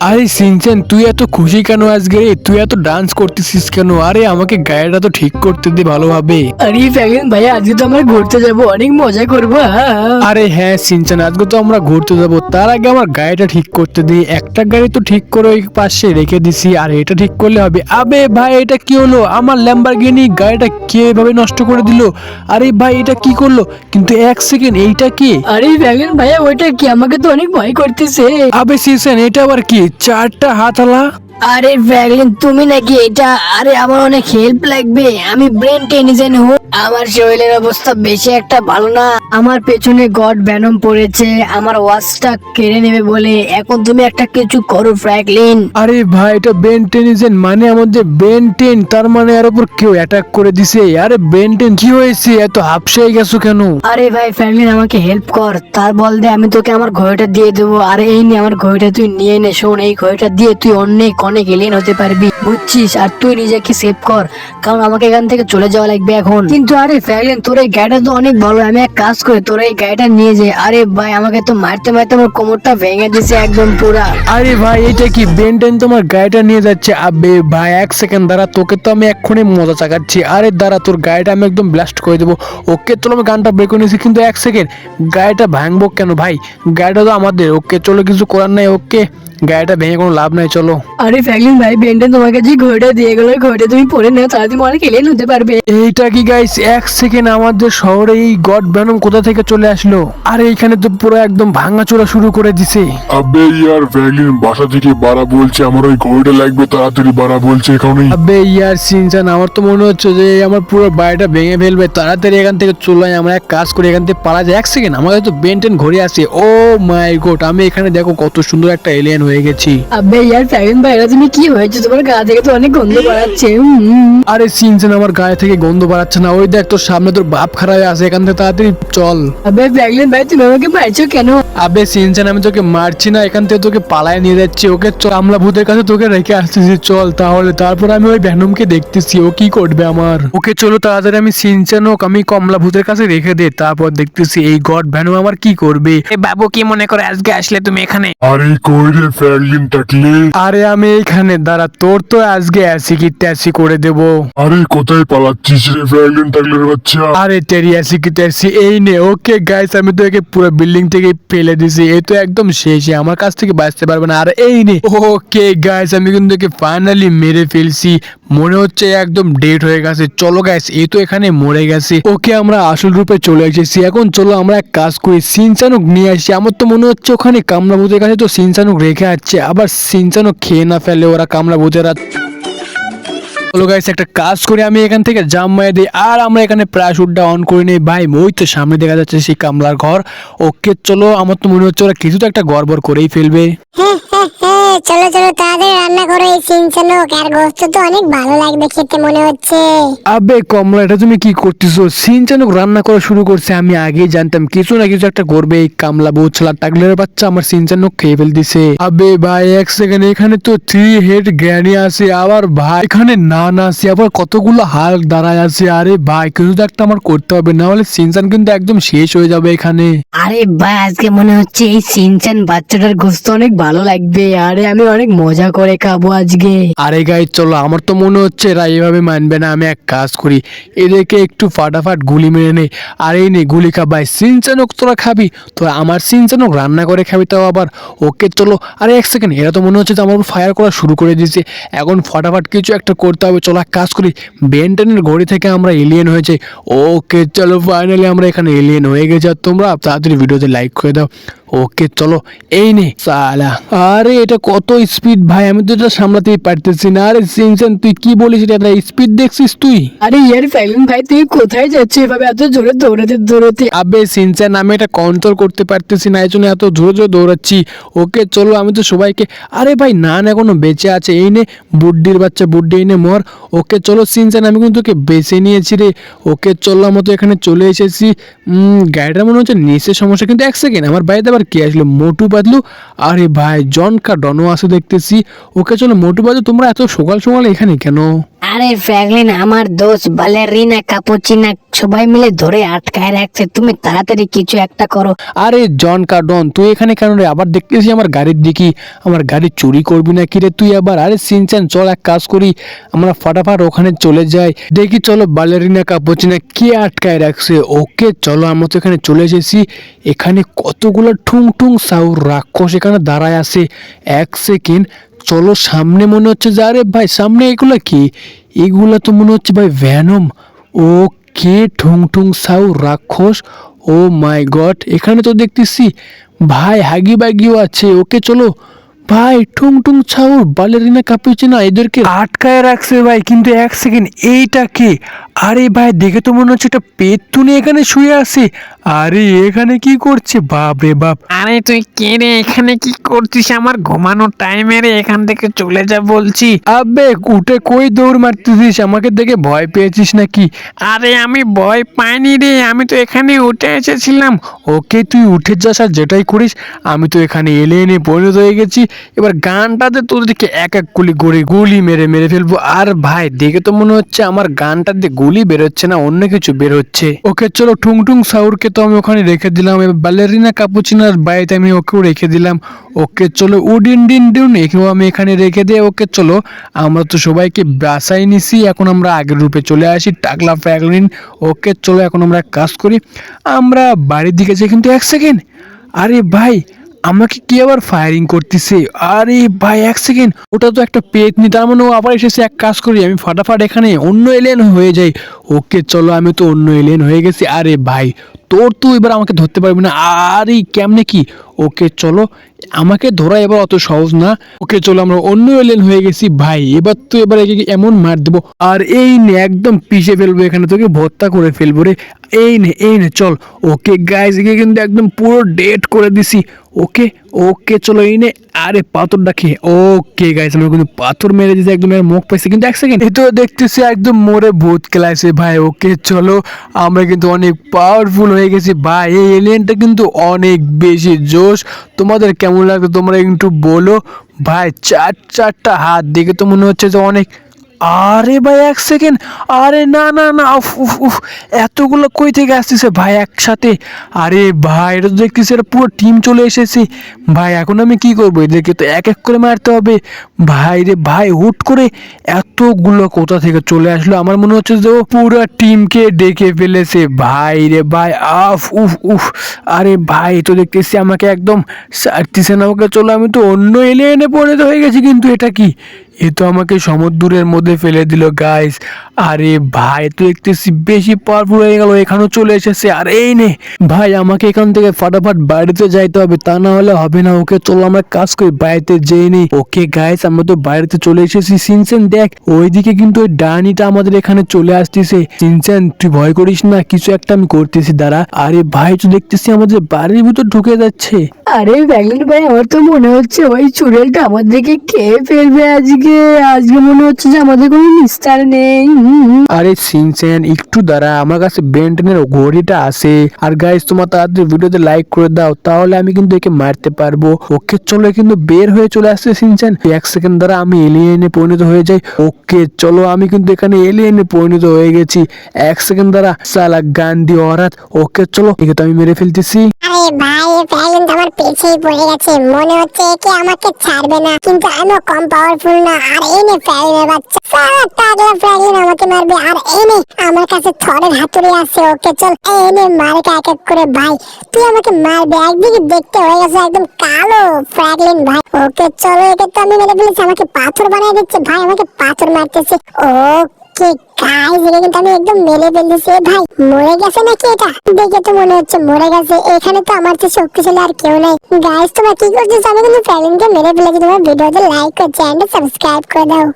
আরে সিনচেন তুই এত খুশি কেন আজকে তুই এত ডান্স করতেছিস কেন? আরে আমাকে গায়েটা তো ঠিক করতে দে ভালোভাবে। আরে ফ্যাগলিন ভাই আজকে তো আমরা ঘুরতে যাব। অনেক মজা করব হ্যাঁ। আরে হ্যাঁ সিনচেন আজকে তো আমরা ঘুরতে যাব। তার আগে আমার গাড়িটা ঠিক করতে দিই একটা গাড়ি তো ঠিক করে ওই পাশে রেখে দিছি। আর এটা ঠিক করলে হবে। আবে ভাই এটা কি হলো? আমার ল্যাম্বারগিনি গাড়িটা কে এভাবে নষ্ট করে দিল? আরে ভাই এটা কি করল? কিন্তু এক সেকেন্ড এইটা কি? আরে ফ্যাগলিন ভাইয়া ওইটা কি? আমাকে তো অনেক ভয় করতেছে। আবে সিনচেন এটা আবার কি? চারটা হাতলা আরে ফ্যাগলিন তুমি নাকি এটা? আরে আমার অনেক হেল্প লাগবে। আমি ব্রেন টেনিজেন হু আমার শরীরের অবস্থা বেশি একটা ভালো না। আমার পেছনে গড ব্যানম পড়েছে। আমার ওয়াচটা কেড়ে নেবে বলে। এখন তুমি একটা কিছু করো ফ্র্যাগলিন আরে ভাই এটা বেন টেনিজেন মানে আমাদের বেন টেন তার মানে এর উপর কেউ অ্যাটাক করে দিছে। আরে ব্রেন টেন কি হয়েছে? এত হাফসাই গেছো কেন? আরে ভাই ফ্যাগলিন আমাকে হেল্প কর। তার বল দে আমি তোকে আমার ঘড়িটা দিয়ে দেবো। আরে এই নে আমার ঘড়িটা তুই নিয়ে নে শোন। এই ঘড়িটা দিয়ে তুই অনেক অনেক এলিয়েন হতে পারবি। বুঝছিস? আর তুই নিজেকে সেভ কর, কারণ আমাকে এখান থেকে চলে যাওয়া লাগবে এখন। কিন্তু আরে ফ্যাগলিন তোর এই গাড়িটা তো অনেক ভালো। আমি এক কাজ করি, তোর এই গাড়িটা নিয়ে যাই। আরে ভাই, আমাকে তো মারতে মারতে আমার কোমরটা ভেঙে দিছে একদম পুরা। আরে ভাই, এটা কি বেন টেন তোমার গাড়িটা নিয়ে যাচ্ছে? আবে ভাই, এক সেকেন্ড দাঁড়া, তোকে তো আমি এক্ষুনি মজা চাকাচ্ছি। আরে দাঁড়া, তোর গাড়িটা আমি একদম ব্লাস্ট করে দেবো। ওকে চলো, আমি গানটা বের করে নিয়েছি কিন্তু এক সেকেন্ড গাড়িটা ভাঙবো কেন ভাই? গাড়িটা তো আমাদের, ওকে চলো, কিছু করার নাই, ওকে। গাড়িটা ভেঙে কোনো লাভ নাই চলো। আরে ফ্যাগলিন ভাই বেন্টেন তোমাকে যে ঘড়িটা দিয়ে গেল ঘড়িটা তুমি পরে নাও তাহলে তুমি অনেক এলিয়েন হতে পারবে। এইটা কি গাইস এক সেকেন্ড আমাদের শহরে এই গড ব্যানম কোথা থেকে চলে আসলো? আর এইখানে তো পুরো একদম ভাঙাচোরা শুরু করে দিছে। আবে ইয়ার ভ্যাগলিন বাসা থেকে বাড়া বলছে আমার ওই ঘড়িটা লাগবে তাড়াতাড়ি বাড়া বলছে এখানেই। আবে ইয়ার সিনচান আমার তো মনে হচ্ছে যে আমার পুরো বাড়িটা ভেঙে ফেলবে তাড়াতাড়ি এখান থেকে চলে যায় আমরা এক কাজ করি এখান থেকে পালা যায়। এক সেকেন্ড আমাদের তো বেন্টেন ঘড়ি আছে। ও মাই গড আমি এখানে দেখো কত সুন্দর একটা এলিয়েন হয়ে গেছি। আবে ইয়ার ফ্যাগলিন ভাই তুমি কি হয়েছে? তোমার গা থেকে তো অনেক গন্ধ বাড়াচ্ছে আরে সিনচান আমার গায়ে থেকে গন্ধ বাড়াচ্ছে না। ওই দেখ তোর সামনে তোর বাপ খারাপ আছে এখান থেকে তাড়াতাড়ি চল। আবে ফ্যাগলিন ভাই তুমি আমাকে মারছো কেন? আবে সিনচান আমি তোকে মারছি না এখান থেকে তোকে পালায় নিয়ে যাচ্ছি। ওকে চল আমলা ভূতের কাছে তোকে রেখে আসতেছি চল তাহলে। তারপর আমি ওই ভ্যানমকে দেখতেছি ও কি করবে আমার? ওকে চলো তাড়াতাড়ি আমি সিনচান হোক আমি কমলা ভূতের কাছে রেখে দে। তারপর দেখতেছি এই গড ভ্যানম আমার কি করবে? এ বাবু কি মনে করে আজকে আসলে তুমি এখানে? আরে কই রে ফ্যাগলিন টাকলে আরে আমি এইখানে দাঁড়া তোর তো আজকে অ্যাসিকি ট্যাসি করে দেব। আরে কোথায় পালাচ্ছিস রে ফ্যাগলিন টাকলের বাচ্চা? আরে তেরি অ্যাসিকি ট্যাসি এই নে ওকে গাইস আমি তো একে পুরো বিল্ডিং থেকে ফেলে দিছি এ তো একদম শেষে আমার কাছ থেকে বাঁচতে পারবে না আর এই নে। ওকে গাইস আমি কিন্তু একে ফাইনালি মেরে ফেলছি মনে হচ্ছে একদম ডেট হয়ে গেছে চলো গাইস এ তো এখানে মরে গেছে। ওকে আমরা আসল রূপে চলে এসেছি এখন চলো আমরা এক কাজ করি সিনচানুক নিয়ে আসি আমার তো মনে হচ্ছে ওখানে কামড়াভূতের কাছে তো সিনচানুক রেখে আছে আবার সিনচানও খেয়ে না ফেলে, ওরা কামড়া বুঝে গাইস একটা কাজ করে, আমি এখান থেকে জাম মারে দিই, আর আমরা এখানে প্যারাশুটটা অন করে নিই ভাই, ওই তো সামনে দেখা যাচ্ছে সেই কামলার ঘর। ওকে, চলো, আমার তো মনে হচ্ছে ওরা কিছু তো একটা গড়বড় করেই ফেলবে। চলো চলো তাড়াতাড়ি রান্না করো এই সিনচানুক আর গোস্ত তো অনেক ভালো লাগবে খেতে মনে হচ্ছে। আবে কমলা এটা তুমি কি করতেছো? সিনচানুক রান্না করা শুরু করছে আমি আগেই জানতাম কিছু না কিছু একটা করবে এই কামলা বউ ছেলা টাকলের বাচ্চা আমার সিনচানুক খেয়ে ফেলতেছে। আবে ভাই এক সেকেন্ড এখানে তো থ্রি হেড গ্র্যানি আছে আবার ভাই এখানে নান আছে আবার কতগুলো হাল দাঁড়ায় আছে আরে ভাই কিছু তো একটা আমার করতে হবে না হলে সিনচান কিন্তু একদম শেষ হয়ে যাবে এখানে। আরে ভাই আজকে মনে হচ্ছে এই সিনচান বাচ্চাটার গোস্ত অনেক ভালো লাগবে আরে আমি অনেক মজা করে খাব আজকে। আরে গাই, চলো, আমার তো মনে হচ্ছে এরা এইভাবে মানবে না, আমি এক কাজ করি। এদেরকে একটু ফাটাফাট গুলি মেরে নে। আর এই নে, গুলি খা, ভাই, সিনচানক তোরা খাবি তো আমার সিনচানক রান্না করে খাবি, তাও আবার। ওকে, চলো, আরে এক সেকেন্ড এরা তো মনে হচ্ছে যে আমার ফায়ার করা শুরু করে দিয়েছে। এখন ফাটাফাট কিছু একটা করতে হবে, চলো, এক কাজ করি। বেন্টেনের ঘড়ি থেকে আমরা এলিয়েন হয়েছে। ওকে, চলো ফাইনালি আমরা এখানে এলিয়েন হয়ে গেছি। আর তোমরা তাড়াতাড়ি ভিডিওতে লাইক করে দাও। ওকে চলো এই নে। সালা আরে এটা কত স্পিড ভাই? আমি তো এটা সামলাতেই পারতেছি না। আরে সিনসেন তুই কি বলিস? এটা স্পিড দেখছিস তুই? আরে ইয়ার ফ্যাগলিন ভাই তুমি কোথায় যাচ্ছ এভাবে এত জোরে দৌড়াতে দৌড়াতে। আবে সিনচেন আমি এটা কন্ট্রোল করতে পারতেছি না এই জন্য এত জোরে জোরে দৌড়াচ্ছি। ওকে চলো আমি তো সবাইকে আরে ভাই না না এখনও বেঁচে আছে। এই নে বুড্ডির বাচ্চা বুড্ডি এই নে মর। ওকে চলো সিনচেন আমি কিন্তু তোকে বেছে নিয়েছি রে। ওকে চলো আমরা তো এখানে চলে এসেছি। উম, গাড়িটা মনে হচ্ছে নিচের সমস্যা কিন্তু এক সেকেন্ড আমার বাড়িতে আবার কে আসলো? মোটু বাদলু আরে ভাই জন কা ডনও আছে দেখতেছি। ওকে চলো মোটু বাদলু তোমরা এত সকাল সকাল এখানে কেন? আরে ফ্র্যাঙ্কলিন আমার দোস্ত বালেরিনা কাপুচিনা সবাই মিলে ধরে আটকায় রাখছে। তুমি তাড়াতাড়ি কিছু একটা করো। আরে জন কার্ডন তুই এখানে কেন রে? আবার দেখতেছি আমার গাড়ির দিকে। আমার গাড়ি চুরি করবি না কি রে তুই আবার? আরে সিনচান চল এক কাজ করি। আমরা ফাটাফাট ওখানে চলে যাই। দেখি চলো বালেরিনা কাপোচিনা কে আটকায় রাখছে। ওকে চলো আমরা তো এখানে চলে এসেছি। এখানে কতগুলো ঠুং ঠুং সাউর রাক্ষস এখানে দাঁড়ায় আছে। এক সেকেন্ড, চলো সামনে মনে হচ্ছে যে, আরে ভাই, সামনে এগুলো কি? এগুলা তো মনে হচ্ছে ভাই ভ্যানম ও কে ঠুং ঠুং সাউ রাক্ষস। ও মাই গড, এখানে তো দেখতেছি ভাই হাগি বাগিও আছে। ওকে, চলো। ভাই ঠুং ঠুং ছাউর বালেরিনা কাঁপিয়েছে না এদেরকে আটকায় রাখছে ভাই কিন্তু এক সেকেন্ড এইটা কে? আরে ভাই দেখে তো মনে হচ্ছে একটা পেতুনি এখানে শুয়ে আছে। আরে এখানে কি করছে? বাপ রে বাপ। আরে তুই কে রে? এখানে কি করছিস? আমার ঘুমানোর টাইমে রে এখান থেকে চলে যা বলছি। আবে উঠে কই দৌড় মারতেছিস? আমাকে দেখে ভয় পেয়েছিস নাকি? আরে আমি ভয় পাইনি রে আমি তো এখানে উঠে এসেছিলাম। ওকে তুই উঠে যাস আর যেটাই করিস আমি তো এখানে এলে এনে পরিণত হয়ে গেছি। এবার গানটাতে তোদেরকে এক এক গুলি করে গুলি মেরে মেরে ফেলব, আর ভাই দেখে তো মনে হচ্ছে আমার গানটাতে গুলি বেরোচ্ছে না, অন্য কিছু বের হচ্ছে ওকে চলো ঠুং ঠুং সাউরকে তো আমি ওখানে রেখে দিলাম, এবার ব্যালেরিনা কাপুচিনার বাড়িতে আমি ওকেও রেখে দিলাম। ওকে চলো উডিন ডিন ডিন একেও আমি এখানে রেখে দিয়ে ওকে চলো, আমরা তো সবাইকে বাসায় নিছি, এখন আমরা আগের রূপে চলে আসি, টাকলা ফ্যাগলিন। ওকে চলো এখন আমরা কাজ করি, আমরা বাড়ির দিকে যাই কিন্তু এক সেকেন্ড। আরে ভাই আমাকে কি আবার ফায়ারিং করতেছে? আরে ভাই, এক সেকেন্ড ওটা তো একটা পেতনি তার মানে ও আবার এসেছে, এক কাজ করি, আমি ফাটাফাট এখানে অন্য এলিয়েন হয়ে যাই। ওকে, চলো, আমি তো অন্য এলিয়েন হয়ে গেছি। আরে ভাই, তোর তো এবার আমাকে ধরতে পারবি না। আরে, কেমনে কি? ওকে, চলো। আমাকে ধরা এবার অত সহজ না। ওকে, চলো, আমরা অন্য এলেন হয়ে গেছি। ভাই, এবার তো এবার এমন মার দেবো। আর এই নিয়ে একদম পিষে ফেলব এখানে, তোকে ভর্তা করে ফেলব রে। এই নে এই নে, চল। ওকে গাইজ একে কিন্তু একদম পুরো ডেট করে দিছি। ওকে ওকে, চলো, এই নে, আরে পাথরটা খেয়ে। ওকে গাইজ আমরা কিন্তু পাথর মেরে দিতে একদম এর মুখ পাইছি। কিন্তু এক সেকেন্ড এই তো দেখতেছি একদম মোরে ভূত খেলাইছে, ভাই। ওকে, চলো, আমরা কিন্তু অনেক পাওয়ারফুল হয়ে গেছি। ভাই, এই এলিয়েনটা কিন্তু অনেক বেশি জোশ। তোমাদের কেমন লাগবে তোমরা একটু বলো। ভাই, চার, চারটা হাত দেখে তো মনে হচ্ছে যে অনেক আরে ভাই, এক সেকেন্ড আরে না না না, উফ উফ উফ। এতগুলো কই থেকে আসতেছে? ভাই, একসাথে। আরে ভাই, এটা তো দেখতেছি এটা পুরো টিম চলে এসেছে। ভাই, এখন আমি কি করব? এদেরকে তো এক এক করে মারতে হবে। ভাই রে ভাই, হুট করে এতগুলো কোথা থেকে চলে আসলো? আমার মনে হচ্ছে যে ও পুরো টিমকে ডেকে ফেলেছে। ভাই রে ভাই, আফ, উফ উফ। আরে ভাই, তো দেখতেছি আমাকে একদম সারতেছে না। ওকে চলো, আমি তো অন্য এলিয়েনে পরিণত হয়ে গেছি, কিন্তু এটা কি? এ তো আমাকে সমুদ্রের মধ্যে ফেলে দিল গাইস আরে ভাই তো দেখতেছি বেশি পাওয়ারফুল হয়ে গেল, এখানেও চলে এসেছে। আর এই নে, ভাই, আমাকে এখান থেকে ফাটাফাট বাড়িতে যাইতে হবে, তা না হলে হবে না। ওকে চলো আমরা কাজ করি, বাড়িতে যেয়ে নেই। ওকে গাইস আমরা তো বাড়িতে চলে এসেছি। সিনসেন, দেখ, ওইদিকে কিন্তু ওই ডানিটা আমাদের এখানে চলে আসতেছে। সিনসেন, তুই ভয় করিস না, কিছু একটা আমি করতেছি, দাঁড়া। আরে ভাই তো দেখতেছি আমাদের বাড়ির ভিতর ঢুকে যাচ্ছে। আরে ভাই, আমার তো মনে হচ্ছে ওই চুড়েলটা আমাদেরকে খেয়ে ফেলবে আজকে? আজকে মনে হচ্ছে যে আমাদের কোনো নিস্তার নেই। আরে সিনচেন একটু দাঁড়া, আমার কাছে বেন্টেনের ঘড়িটা আছে। আর গাইস তোমার তাড়াতাড়ি ভিডিওতে লাইক করে দাও, তাহলে আমি কিন্তু একে মারতে পারব। ওকে চলো কিন্তু বের হয়ে চলে আসছে সিনচেন এক সেকেন্ড দ্বারা আমি এলিয়েনে পরিণত হয়ে যাই। ওকে চলো, আমি কিন্তু এখানে এলিয়েনে পরিণত হয়ে গেছি। এক সেকেন্ড দ্বারা সালা গান্ধী অরাত। ওকে চলো, একে তো আমি মেরে ফেলতেছি। আরে ভাই ফ্র্যাঙ্কলিন আমার পেছেই পড়ে গেছে। মনে হচ্ছে একে আমাকে ছাড়বে না। কিন্তু আমিও কম পাওয়ারফুল না, আর এই নে ফ্র্যাঙ্কলিনের বাচ্চা। সারা টাগলা ফ্র্যাঙ্কলিন আমাকে মারবে, আর এই নে আমার কাছে থরের হাতুড়ি আছে, ওকে চল। এই নে মারে এক এক করে, ভাই, তুই আমাকে মারবে, একদিকে দেখতে হয়ে গেছে একদম কালো ফ্র্যাঙ্কলিন ভাই। ওকে চলো, একে তো আমি মেরে ফেলেছি, আমাকে পাথর বানিয়ে দিচ্ছে, ভাই, আমাকে পাথর মারতেছে। একদম মেরে ফেলতেছি ভাই, মরে গেছে নাকি এটা? দেখে তো মনে হচ্ছে মরে গেছে, এখানে তো আমার চেয়ে শক্তিশালী আর কেউ নাই। গাইস তোমরা কি আমি কিন্তু মেরে ফেলেছি, তোমার ভিডিওতে লাইক করছে দাও।